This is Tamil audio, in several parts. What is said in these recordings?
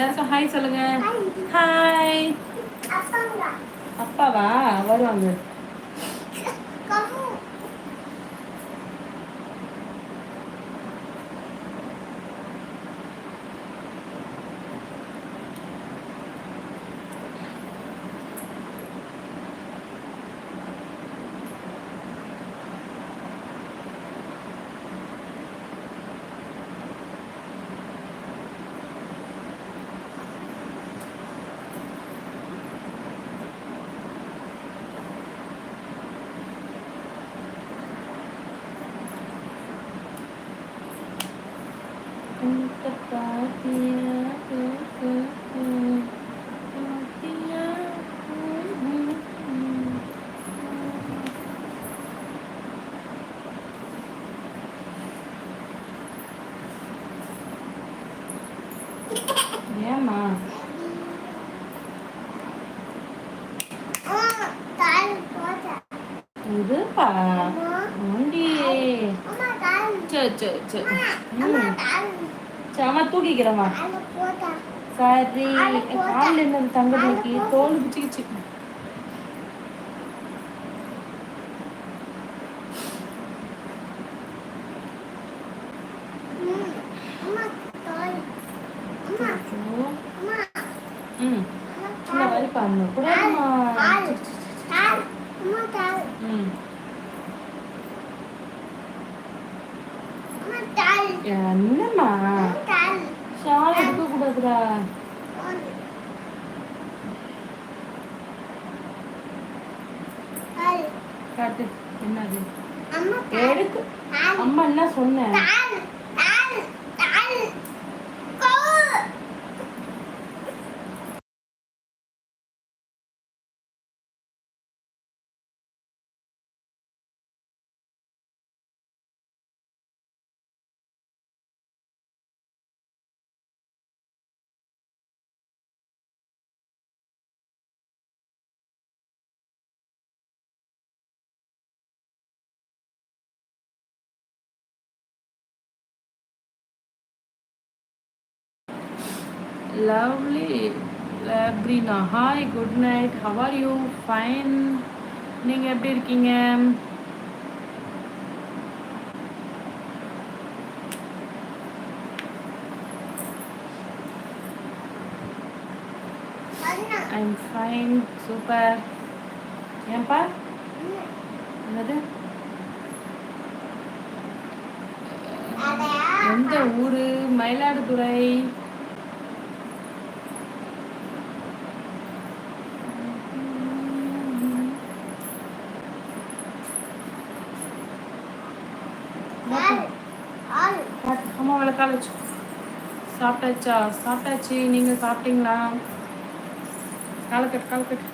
எல்லாருக்கும் ஹாய் சொல்லுங்க. ஹாய் அப்பாவா? வருவாங்க. ஏம்மா? இதுப்பா வண்டி சரி சரி சரி அம்மா தூக்கிக்கிறேம்மா சரி. காலில் இருந்தது தங்க தூக்கி தோல் பிச்சுக்கிச்சு ஐயோ. ம் இல்லை வலிப்பா அம்மா கூடாதுமா ம் என்னம்மா ஷால் எடுக்க கூடாதுடா காட்டு என்னது? எடுக்கு. அம்மா என்ன சொன்னேன் lovely லேப்ரினா hi good night how are you fine நீங்கள் எப்படி இருக்கீங்க? ஐம் ஃபைன் சூப்பர் ஏன்பா? என்னது? எந்த ஊரு? மயிலாடுதுறை அம்மா வேலை காலேஜ் சாப்பிட்டாச்சா? சாப்பிட்டாச்சு. நீங்க சாப்பிட்டீங்களா? காலக்கட் காலக்கட்.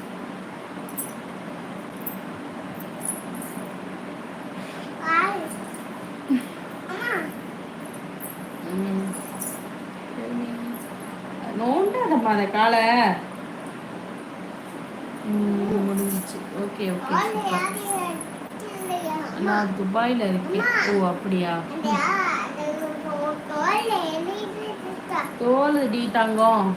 நோண்டாதம்மா அந்த காலை. முடிஞ்சிச்சு. Okay okay. நான் துபாயில் இருக்கேன். ஓ அப்படியா? தோல் டி தங்கம்.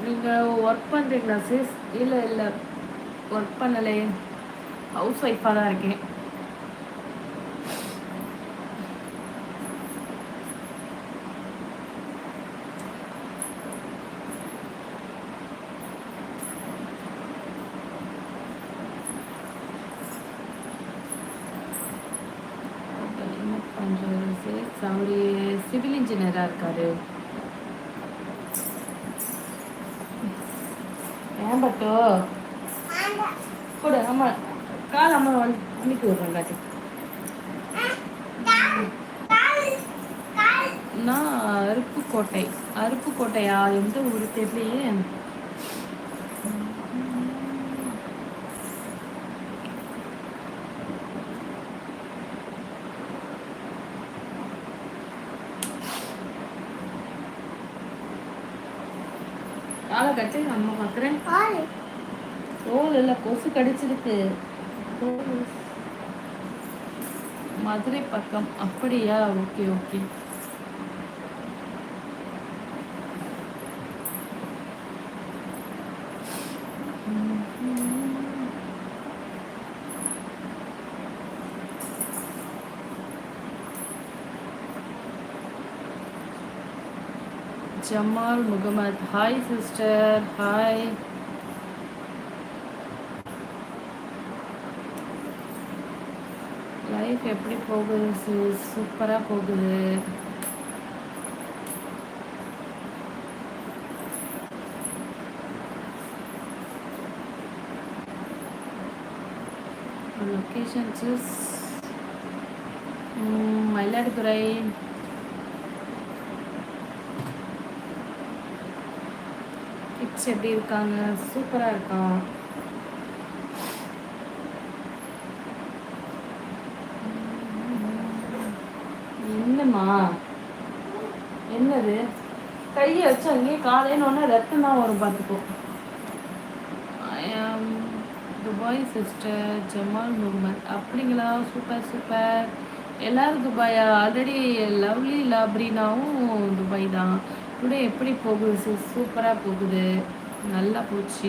நீங்க ஒர்க் பண்றீங்களா சிஸ் இல்ல இல்ல. ஒர்க் பண்ணலே ஹவுஸ் ஒய்ஃபாக தான் இருக்கேன் என்ன பண்றாரு சிஸ் அவரு நல்லா இருக்காரு. ஏன் பட்டோ? கொடு அம்மா. கால் அம்மா வந்து அன்னைக்கு விடுறேன் காட்டு நான் அருப்புக்கோட்டை அருப்புக்கோட்டையா எந்த ஊர் தெரியலையே காலை கட்டி அம்மா பார்க்குறேன் தோல் இல்லை கொசு கடிச்சிருக்கு. மதுரை பக்கம். அப்படியா? Okay okay. Jamal Mohammed. Hi sister hi life எப்படி போகுது? சிஸ் சூப்பராக போகுது. Location sis Mayiladuthurai. கிட்ஸ் எப்படி இருக்காங்க? சூப்பராக இருக்கான் என்னம்மா என்னது கையை வச்சு அங்கேயே ஒன்று ரத்தம் தான் வரும் பார்த்துக்கோ துபாய் சிஸ்டர் ஜமால் முகமது அப்படிங்களா? சூப்பர் சூப்பர் எல்லாரும் துபாயா? ஆல்ரெடி லவ்லி லாப்ரினாவும் துபாய் தான். டுடே எப்படி போகுது சிஸ் சூப்பராக போகுது. நல்லா போச்சு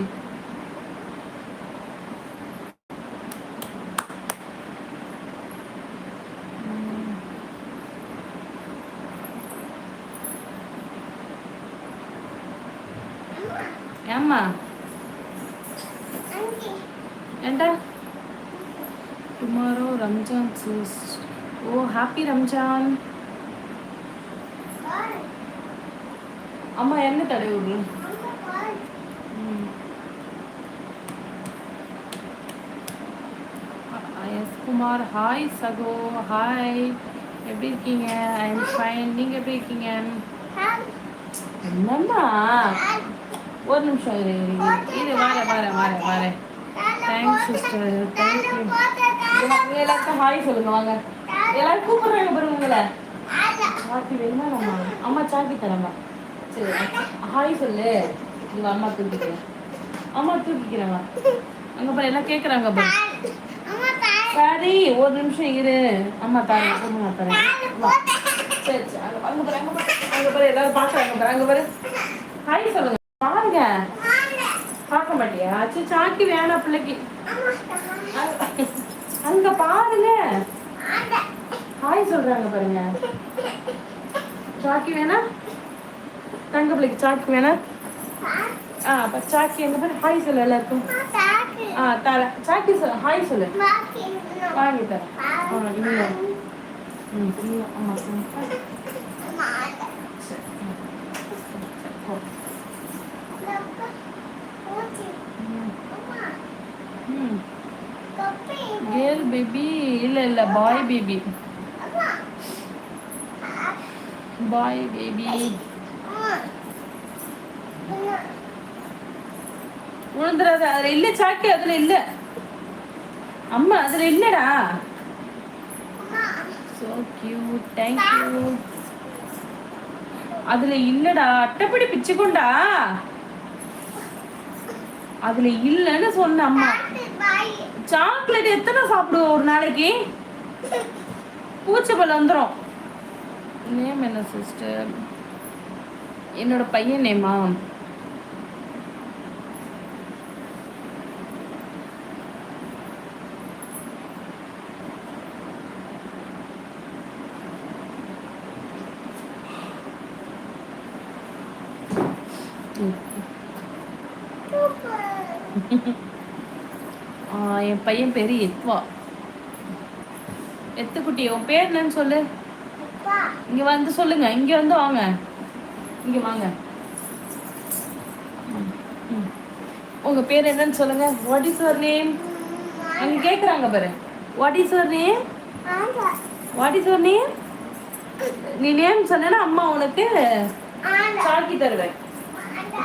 ஏம்மா ஏண்டா tomorrow Ramzan sis oh happy Ramzan அம்மா என்ன தடவை விடு எஸ் குமார் ஹாய் சகோ ஹாய் எப்படி இருக்கீங்க? ஐ எம் ஃபைன் நீங்கள் எப்படி இருக்கீங்க? என்னம்மா? ஒரு நிமிஷம் இரு இரு வர வர வர வர. தேங்க்ஸ் சிஸ்டர் தேங்க்யூ எல்லாருக்கும் ஹாய் சொல்லுங்க வாங்க. எல்லாரும் கூப்பிடுறாங்க பாருங்க உங்களை. சாக்கி வேணுமா நம்ம அம்மா சாக்கி தரமா சரி ஹாய் சொல்லு. உங்க அம்மா தூக்கிக்கிறேன். அம்மா தூக்கிக்கிறேன் அங்க பாரு எல்லாம் கேக்குறாங்க பாரு. சரி ஒரு நிமிஷம் இரு. அம்மா தரேன் அம்மா தரேன். சரி சரி அங்க அங்க பாரு அங்க பாரு. அங்க பாரு எல்லாரும் பாக்குறாங்க பாரு அங்க பாரு. ஹாய் சொல்லுங்க. பாருங்க. பார்க்க மாட்டியா? சரி சாக்கி வேணாம் பிள்ளைக்கு. அங்க பாருங்க. ஹாய் சொல்றாங்க பாருங்க சாக்கி வேணா தங்க பிள்ளைக்கு சாக்கி வேணா ஆ அப்ப சாக்கி எங்க பாரு ஹாய் சொல்லு எல்லாருக்கும் ஆ தர சாக்கி சொல்லு ஹாய் சொல்லு வாங்கி தரேன் ஆ இல்லை ம் இல்லை ஆமாம் ம் சரி ம். சரி, ம். ம் கேர்ள் பேபி இல்ல இல்ல பாய் பேபி பாய் பேபி உழுந்துறாத அதுல இல்ல சாக்கி அதுல இல்ல. அம்மா அதுல இல்லடா. சோ கியூட் தேங்க் யூ அதுல இல்லடா அட்டைப்படி பிச்சுக்கொண்டா அதுல இல்லன்னு சொன்ன அம்மா. சாக்லேட் எத்தனை சாப்பிடுவோம் ஒரு நாளைக்கு? பூச்சிப்பல் வந்துடும் நேம் என்ன சிஸ்டர் என்னோட பையன் நேமா? என் பையன் பேர் எத்வா. எத்துக்குட்டி உன் பேர் என்னன்னு சொல்லு. இங்க வந்து சொல்லுங்க. இங்க வந்து வாங்க. இங்க வாங்க. உங்க பேர் என்னன்னு சொல்லுங்க. வாட் இஸ் யுவர் நேம் அங்க கேக்குறாங்க பாரு. What is your name what is your name நீ நேம் சொன்னா அம்மா உனக்கு சாக்கி தருவேன்.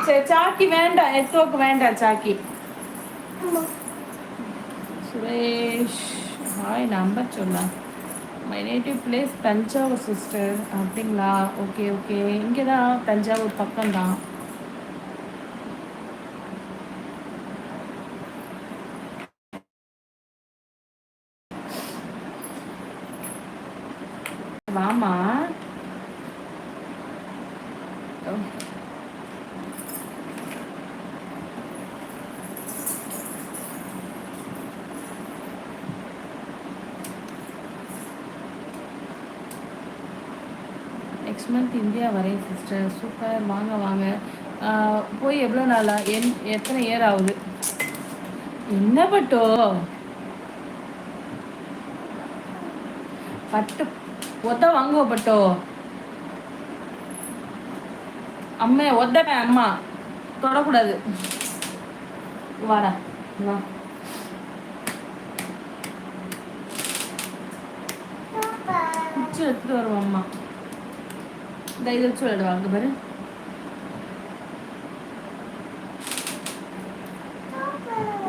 சரி சாக்கி வேண்டாம். எத்தோக்கு வேண்டாம் சாக்கி. சுரேஷ். ஹாய் நம்பர் சொன்னா my native place Thanjavur sister அப்படிங்களா? ஓகே ஓகே இங்கே தான் தஞ்சாவூர் பக்கம்தான். வாமா. நெக்ஸ்ட் மந்த் இந்தியா வரேன் சிஸ்டர் சூப்பர் வாங்க. வாங்க போய் எவ்வளோ நாளா? என் எத்தனை இயர் ஆகுது? என்ன பட்டோ? பட்டு ஒத்த வாங்குவ பட்டோ? அம்மே ஒத்தப்பேன் அம்மா. தொடக்கூடாது. வாடா வா. குச்சி எடுத்துட்டு வருவோம் அம்மா. இந்த இதை வச்சு விளையாடுவாங்க பாரு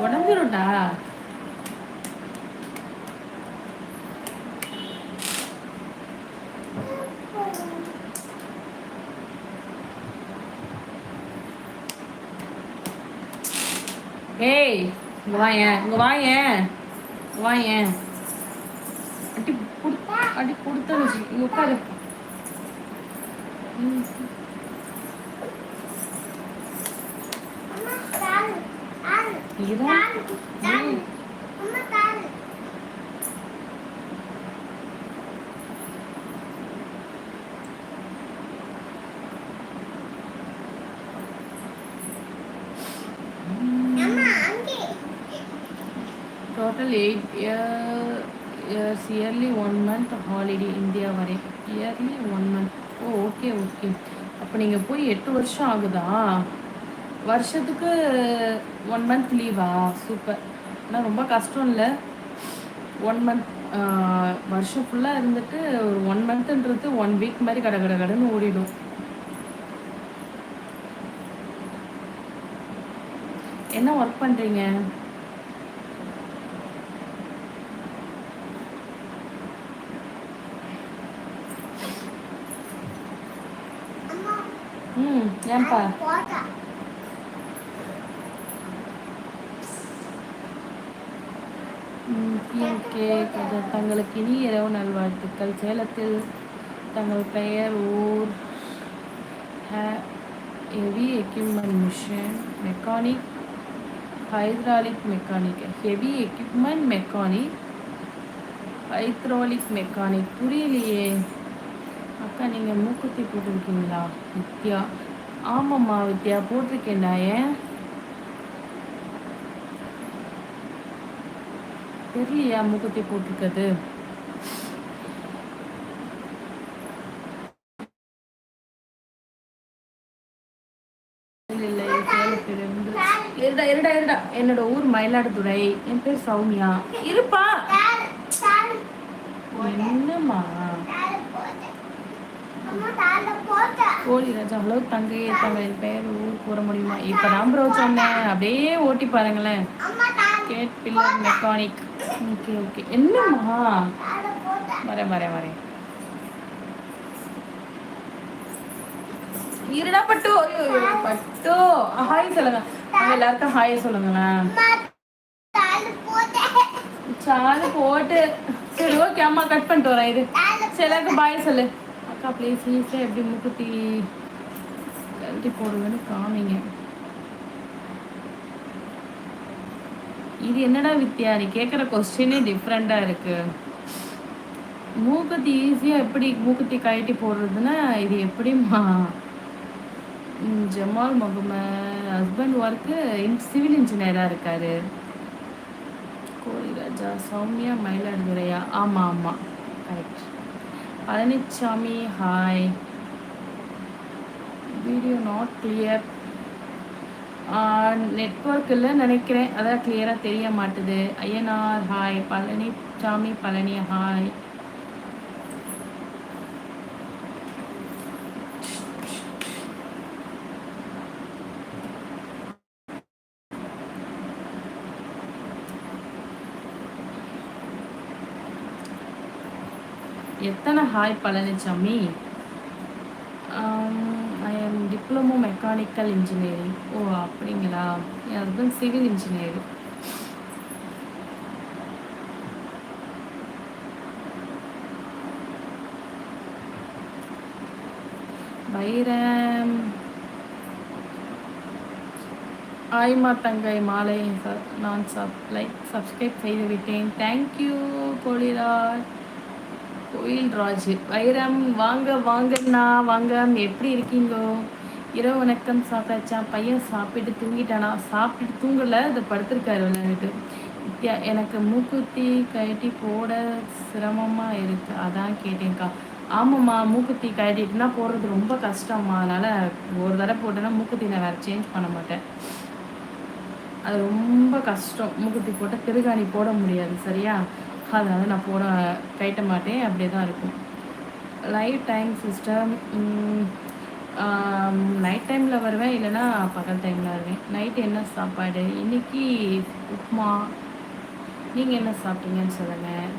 உடஞ்சிரும்டா ஏய் இங்க வாயேன் இங்க வாயேன் இங்க வாயேன் அடி குடு அடி கொடுத்து இங்க உட்காரு ம். இதா ம். Total eight years early one month holiday India வரை early one month oh okay okay அப்போ நீங்கள் போய் எட்டு வருஷம் ஆகுதா? வருஷத்துக்கு ஒன் மந்த் லீவா சூப்பர் ஆனால் ரொம்ப கஷ்டம் இல்லை. ஒன் மந்த் வருஷம் ஃபுல்லாக இருந்துட்டு ஒரு ஒன் மந்த்ன்றது ஒன் வீக் மாதிரி கட கட கடைன்னு ஓடிடும். என்ன ஒர்க் பண்ணுறீங்க ம் ஏன்பா? பிஎம்கே தங்களுக்கு இனி இரவு நல்வாழ்த்துக்கள். சேலத்தில் தங்கள் பெயர் ஊர் heavy equipment machine mechanic hydraulic mechanic heavy equipment mechanic hydraulic mechanic. புரியலையே. அக்கா நீங்கள் மூக்குத்தி போட்டிருக்கீங்களா? நித்யா ஆமாம்மா வித்யா போட்டிருக்கேன்டா ஏன்? தெரியலையா மூக்குத்தி போட்டிருக்கிறது? இருடா இருடா இருடா. என்னோட ஊர் மயிலாடுதுறை. என் பேர் சௌமியா. இருப்பா. என்னம்மா? கோழி ராஜா அளவுக்கு தங்கையே தங்களின் பெயர் ஊர் கூற முடியுமா? இப்போ நான் ப்ரோ சொன்னேன். அப்படியே ஓட்டி பாருங்களேன். Caterpillar mechanic okay okay என்னம்மா வரேன் வரேன் வரேன். இருடா பட்டு. பட்டு. ஹாய் சொல்லுங்க. அவங்க எல்லாருக்கும் ஹாய் சொல்லுங்களேன். சாலு போட்டு. சரி ஓகே அம்மா கட் பண்ணிட்டு வரேன். இது. சரி எல்லாருக்கும் பாய் சொல்லு. அக்கா ப்ளீஸ் ஈஸியாக எப்படி மூக்குத்தி கழட்டி போடுவேன்னு காமிங்க. இது என்னடா வித்யா? நீ கேட்குற கொஸ்டினே டிஃப்ரெண்ட்டாக இருக்கு. மூக்குத்தி ஈஸியாக எப்படி மூக்குத்தி கழட்டி போடுறதுன்னா இது எப்படிம்மா Jamal Mohammed husband work civil இன்ஜினியராக இருக்காரு. ராஜா சௌமியா மயிலாடுதுறையா? ஆமாம் ஆமாம் correct Palanisamy hi video not clear network இல்லை நினைக்கிறேன். அதான் கிளியராக தெரிய மாட்டுது. ஐயனார் ஹாய் பழனிச்சாமி பழனி ஹாய் எத்தனை hi Palanisamy I am diploma mechanical engineering oh அப்படிங்களா? என் ஹஸ்பண்ட் சிவில் இன்ஜினியர் வைரம் ஆய்மா தங்கை மாலை நான் சப் லைக் சப்ஸ்கிரைப் செய்து விட்டேன் தேங்க்யூ கோழிராஜ் கோயில் ராஜ். வைரம் வாங்க வாங்கண்ணா வாங்க எப்படி இருக்கீங்களோ இரவு வணக்கம் சாப்பிட்டாச்சா? பையன் சாப்பிட்டு தூங்கிட்டானா? சாப்பிட்டு தூங்கல அதை படுத்திருக்காரு விளையாண்டுட்டு. எனக்கு மூக்குத்தி கட்டி போட சிரமமாக இருக்குது அதான் கேட்டேன்க்கா. ஆமாம்மா மூக்குத்தி கட்டிட்டுனா போடுறது ரொம்ப கஷ்டம்மா. அதனால் ஒரு தடவை போட்டேன்னா மூக்குத்தி நான் வேறு சேஞ்ச் பண்ண மாட்டேன். அது ரொம்ப கஷ்டம். மூக்குத்தி போட்டால் திருகாணி போட முடியாது சரியா? அதனால் நான் போட கேட்ட மாட்டேன். அப்படியே தான் இருக்கும். லைவ் டைம் சிஸ்டம் நைட் டைமில் வருவேன். இல்லைன்னா பகல் டைமில் வருவேன். நைட்டு என்ன சாப்பாடு? இன்றைக்கி உப்மா நீங்கள் என்ன சாப்பிட்டீங்கன்னு சொல்லுங்கள்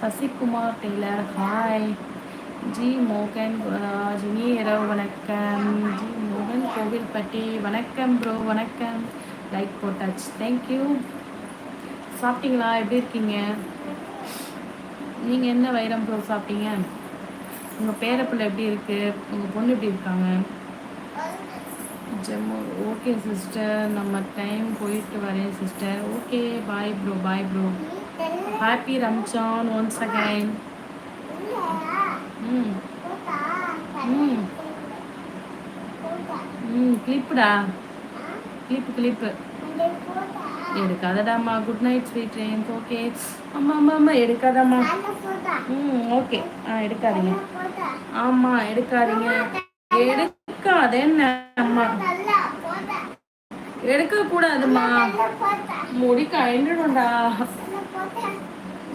சசிகுமார் டெய்லர் ஹாய் ஜி மோகன் குணராஜ் இரவு வணக்கம். ஜி மோகன் கோவில்பட்டி. வணக்கம் ப்ரோ வணக்கம். லைக் போட்டாச்சு. தேங்க்யூ சாப்பிட்டீங்களா? எப்படி இருக்கீங்க? நீங்கள் என்ன வைரம் ப்ரோ சாப்பிட்டீங்க? உங்கள் பேரப்பிள்ளை எப்படி இருக்குது உங்கள் பொண்ணு எப்படி இருக்காங்க? ஜம்மு. ஓகே சிஸ்டர் நம்ம டைம் போயிட்டு வரேன் sister okay bye bro bye bro happy Ramzan once again ம் ம் ம் கிளிப்புடா clip clip எடுக்காதடாமா good night sweet dreams okay அம்மா அம்மா அம்மா எடுக்காதாம்மா. ம் ஓகே ஆ எடுக்காதீங்க. ஆமாம் எடுக்காதீங்க. எடுக்காத என்ன அம்மா. எடுக்கக்கூடாதுமா முடி கழிஞ்சிடும்டா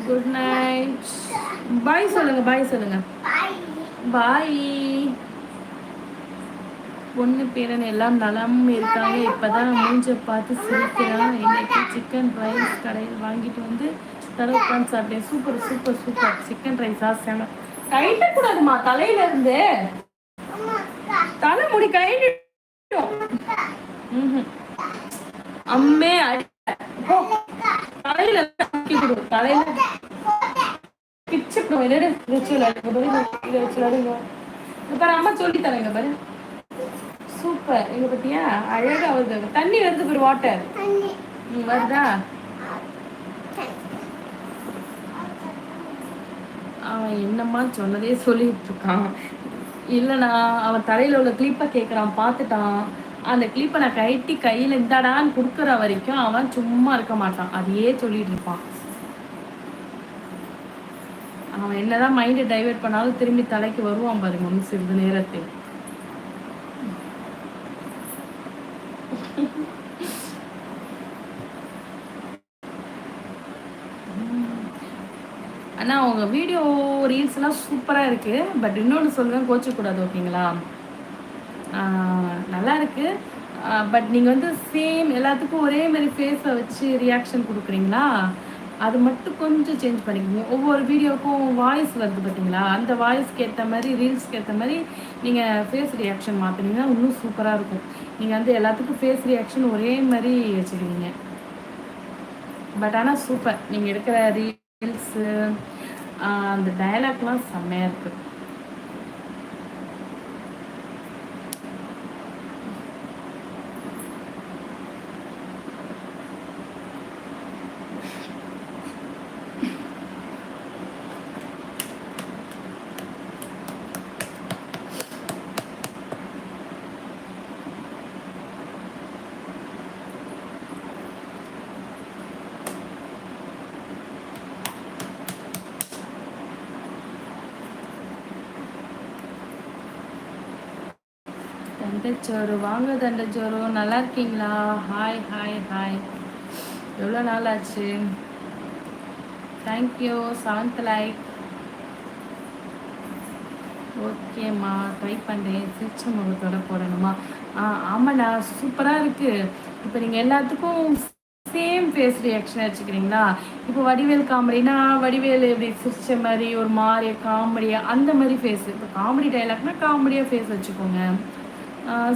குட் நைட் பாய் சொல்லுங்க பாய் சொல்லுங்க. பாய் பொண்ணு பேரன் எல்லாம் நலம் இருக்காங்க இப்போதான் மூஞ்ச பார்த்து சிரிக்கிறான் இன்னைக்கு சிக்கன் ரைஸ் கடையில் வாங்கிட்டு வந்து தலை உட்காந்து சாப்பிட்டேன் சூப்பர் சூப்பர் சூப்பர் சிக்கன் ரைஸா செம கைட்ட கூடாதுமா தலையில இருந்து தலைமுடி கைட்டும் அம்மே அடி தலையில தலையில பிச்சுக்கணும் என்னடு வச்சு விளையாடுங்க இதை வச்சு விளையாடுங்க பாரு அம்மா சொல்லி தரேங்க பாரு சூப்பர். எங்க பத்தியா? அழகா வருது தண்ணி வருது ஒரு வாட்டர் வருதா? அவன் என்னம்மா சொன்னதே சொல்லிட்டு இருக்கான் இல்லைண்ணா அவன் தலையில உள்ள கிளிப்பை கேட்குறான் பார்த்துட்டான் அந்த கிளிப்பை நான் கட்டி கையில் இந்தாடான்னு கொடுக்குற வரைக்கும் அவன் சும்மா இருக்க மாட்டான். அதையே சொல்லிட்டு இருப்பான். அவன் என்னதான் மைண்டை டைவெர்ட் பண்ணாலும் திரும்பி தலைக்கு வருவான் பாருங்க சிறிது நேரத்தில். உங்கள் வீடியோ ரீல்ஸ்லாம் சூப்பராக இருக்குது பட் இன்னொன்று சொல்லுங்கள் கோச்சக்கூடாது ஓகேங்களா? நல்லா இருக்குது பட் நீங்கள் வந்து சேம் எல்லாத்துக்கும் ஒரே மாதிரி ஃபேஸை வச்சு ரியாக்ஷன் கொடுக்குறீங்களா? அது மட்டும் கொஞ்சம் சேஞ்ச் பண்ணிக்கோங்க. ஒவ்வொரு வீடியோவுக்கும் வாய்ஸ் வருது பார்த்தீங்களா அந்த வாய்ஸ்க்கு ஏற்ற மாதிரி ரீல்ஸ்க்கு ஏற்ற மாதிரி நீங்கள் ஃபேஸ் ரியாக்ஷன் மாற்றினீங்கன்னா இன்னும் சூப்பராக இருக்கும். நீங்கள் வந்து எல்லாத்துக்கும் ஃபேஸ் ரியாக்ஷன் ஒரே மாதிரி வச்சுருவீங்க பட் ஆனால் சூப்பர். நீங்கள் எடுக்கிற ரீல்ஸு அந்த டயலாக்லாம் செம்மையாக இருக்குது தண்டச்சோறு வாங்க தண்டச்சோறு நல்லா இருக்கீங்களா? ஹாய் ஹாய் ஹாய் எவ்வளோ நாள் ஆச்சு தேங்க்யூ செவன்த் லைக் ஓகேம்மா ட்ரை பண்ணுறேன் சிரிச்ச முகத்தோட போடணுமா? ஆ ஆமாண்ணா சூப்பராக இருக்குது இப்போ நீங்கள் எல்லாத்துக்கும் சேம் ஃபேஸ் ரியாக்ஷன் வச்சுக்கிறீங்களா? இப்போ வடிவேல் காமெடினா வடிவேல் இப்படி சிரிச்ச மாதிரி ஒரு மாதிரி காமெடியாக அந்த மாதிரி ஃபேஸ் இப்போ காமெடி டைலாக்னா காமெடியாக ஃபேஸ் வச்சுக்கோங்க.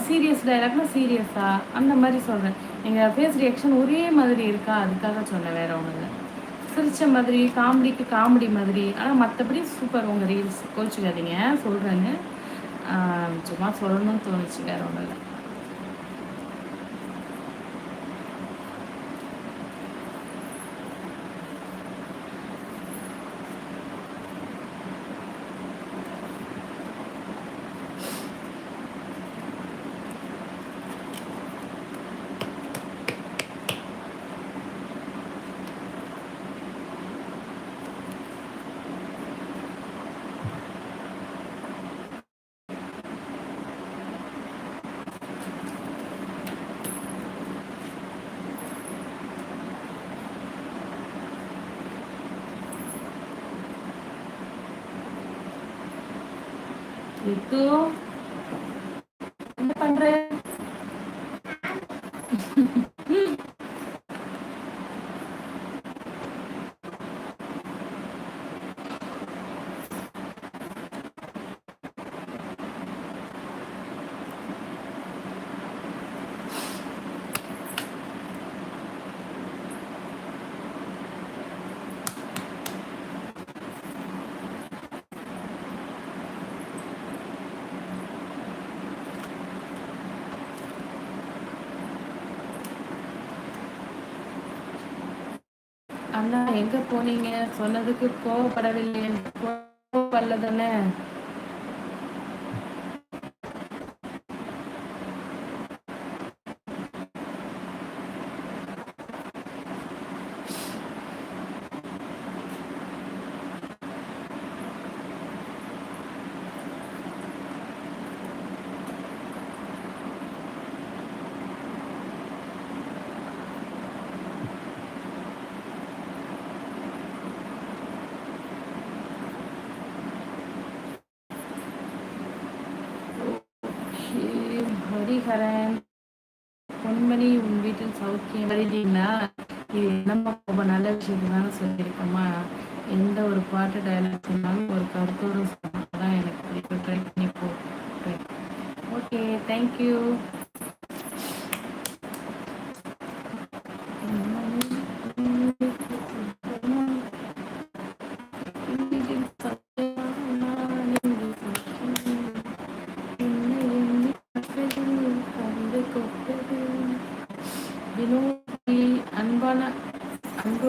சீரியஸ் டைலாக்னா சீரியஸாக அந்த மாதிரி சொல்கிறேன் எங்கள் ஃபேஸ் ரியாக்ஷன் ஒரே மாதிரி இருக்கா? அதுக்காக சொன்னேன் வேறு ஒன்று சிரிச்ச மாதிரி காமெடிக்கு காமெடி மாதிரி. ஆனால் மற்றபடி சூப்பர் உங்கள் ரீல்ஸ் கோச்சிக்காதீங்க. சொல்கிறேன்னு சும்மா சொல்லணும்னு தோணுச்சு வேற ஒன்றும் இல்லை. ரித்து என்ன அண்ணா எங்க போனீங்க? சொன்னதுக்கு கோவப்படவில்லை. கோவப்படல தானே? எழுதினா இது என்னம்மா ரொம்ப நல்ல விஷயத்தை தானே சொல்லியிருக்கோமா? எந்த ஒரு பாட்டு டைலாக் சொன்னாலும் ஒரு கருத்தோடு சொன்னால் எனக்கு பிடிக்கும். ட்ரை பண்ணி போ. ஓகே தேங்க்யூ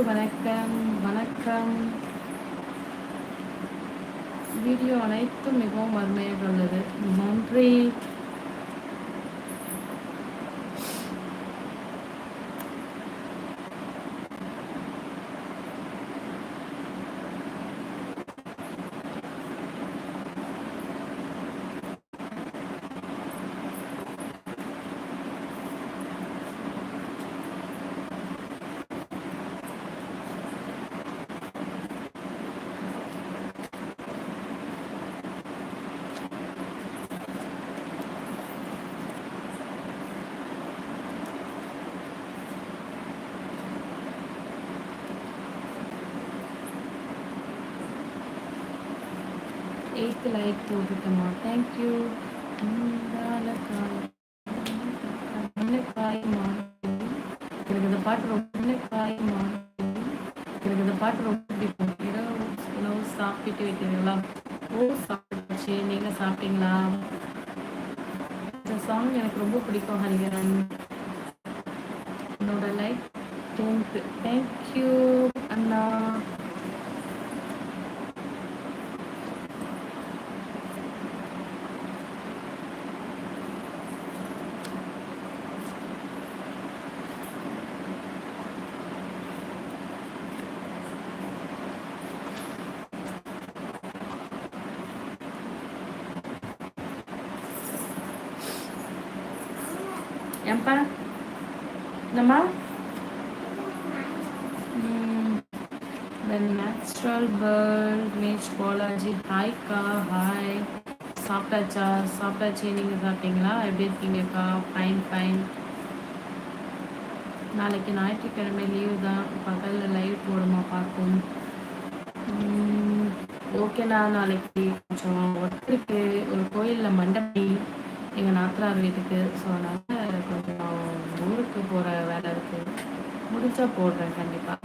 வணக்கம் வணக்கம் வீடியோ அனைத்தும் மிகவும் அருமையாக உள்ளது நன்றி எயித்து லைக் போட்டுட்டோமா தேங்க்யூ எனக்கு இந்த பாட்டு ரொம்ப காயமா எனக்கு இந்த பாட்டு ரொம்ப பிடிக்கும் இரவு உணவு சாப்பிட்டு வைக்கிறீங்களா ஓ சாப்பிட்டுச்சு நீங்கள் சாப்பிட்டீங்களா இந்த சாங் எனக்கு ரொம்ப பிடிக்கும் ஹரிகரன் என்னோட லைக் டென்த்து தேங்க்யூ அண்ணா ஏன்பா என்னம்மா த நேச்சுரல் பேர்ட் மேஜ் பாலாஜி ஹாய்க்கா ஹாய் சாப்பிட்டாச்சா சாப்பிட்டாச்சு நீங்கள் சாப்பிட்டீங்களா எப்படி இருக்கீங்கக்கா ஃபைன் ஃபைன் நாளைக்கு ஞாயிற்றுக்கிழமை லீவு தான் பகலில் லைவ் போடுமா பார்க்கும் ஓகேண்ணா நாளைக்கு கொஞ்சம் ஒர்க் இருக்குது ஒரு கோயிலில் மண்டபி எங்கள் நாத்தனார் வீட்டுக்கு ஸோ அதனால் ஊருக்கு போகிற வேலை இருக்குது முடிச்சா போடுறேன் கண்டிப்பாக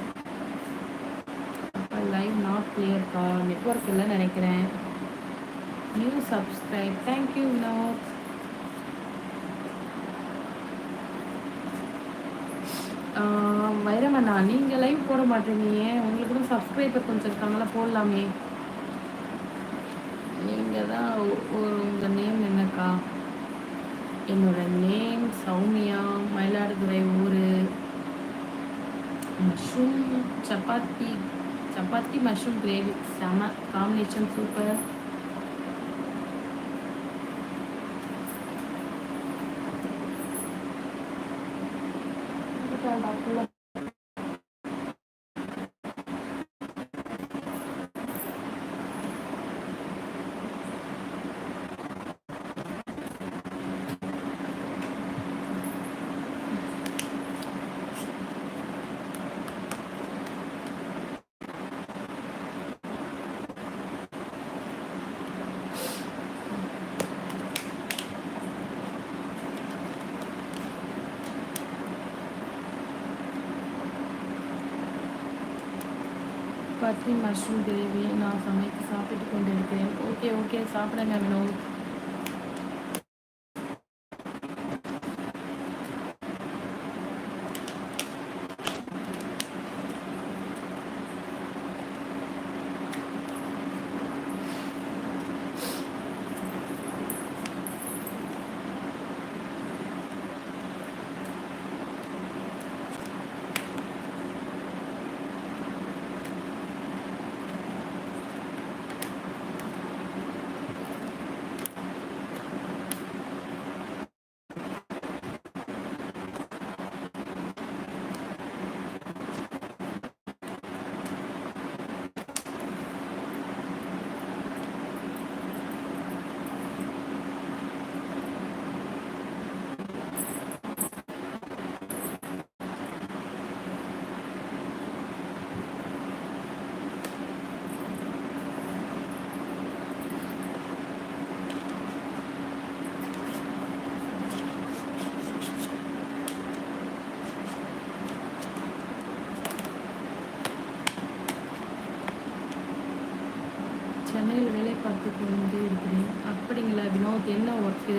அப்போ லைவ் நாட் கிளியர்க்கா நெட்ஒர்க் இல்லைன்னு நினைக்கிறேன். New subscribe thank you Vinod வைரமண்ணா நீங்கள் லைவ் போட மாட்டீங்க உங்களுக்கு கூட சப்ஸ்கிரைபர் கொஞ்சம் இருக்காங்களா போடலாமே. நீங்கள் தான் உங்கள் நேம் என்னக்கா? என்னோட நேம் சௌமியா மயிலாடுதுறை ஊர். Mushroom chapati chapati mushroom gravy செம காம்பினேஷன் சூப்பர் பத்தி மஷ்ரூம் கிரேவி நான் சமைத்து சாப்பிட்டு கொண்டு இருக்கிறேன் ஓகே ஓகே சாப்பிடுங்க வினோத் சென்னையில் வேலை பார்த்து கொண்டு இருக்கிறேன் அப்படிங்களா வினோத் என்ன ஒர்க்கு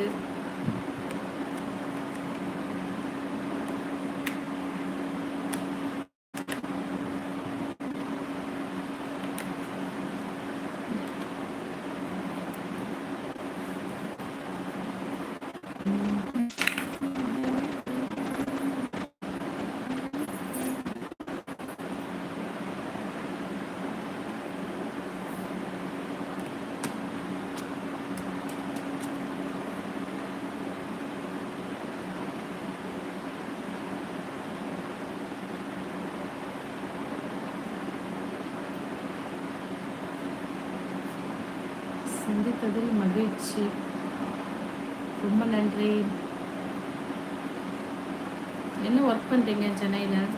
சந்தித்ததில் மகிழ்ச்சி. ரொம்ப நன்றி. என்ன ஒர்க் பண்ணுறீங்க சென்னையில்?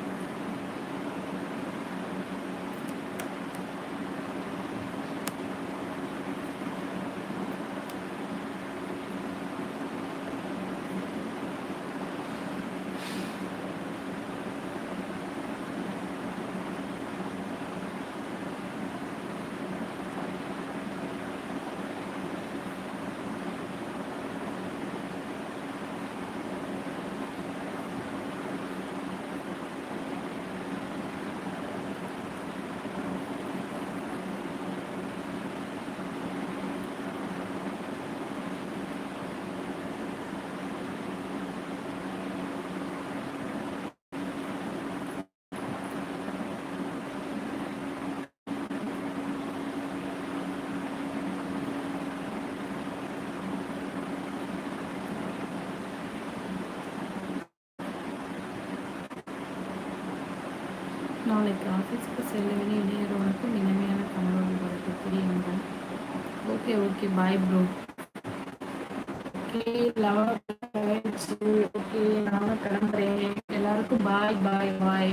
நாளைக்கு ஆஃபீஸ்க்கு செல்ல வேண்டிய இளைஞர்களுக்கும் இனிமையான கனவு உங்களுக்கு தெரியும் okay okay bye bro okay love okay நான் கிளம்புறேன் எல்லாருக்கும் பாய் பாய் பாய்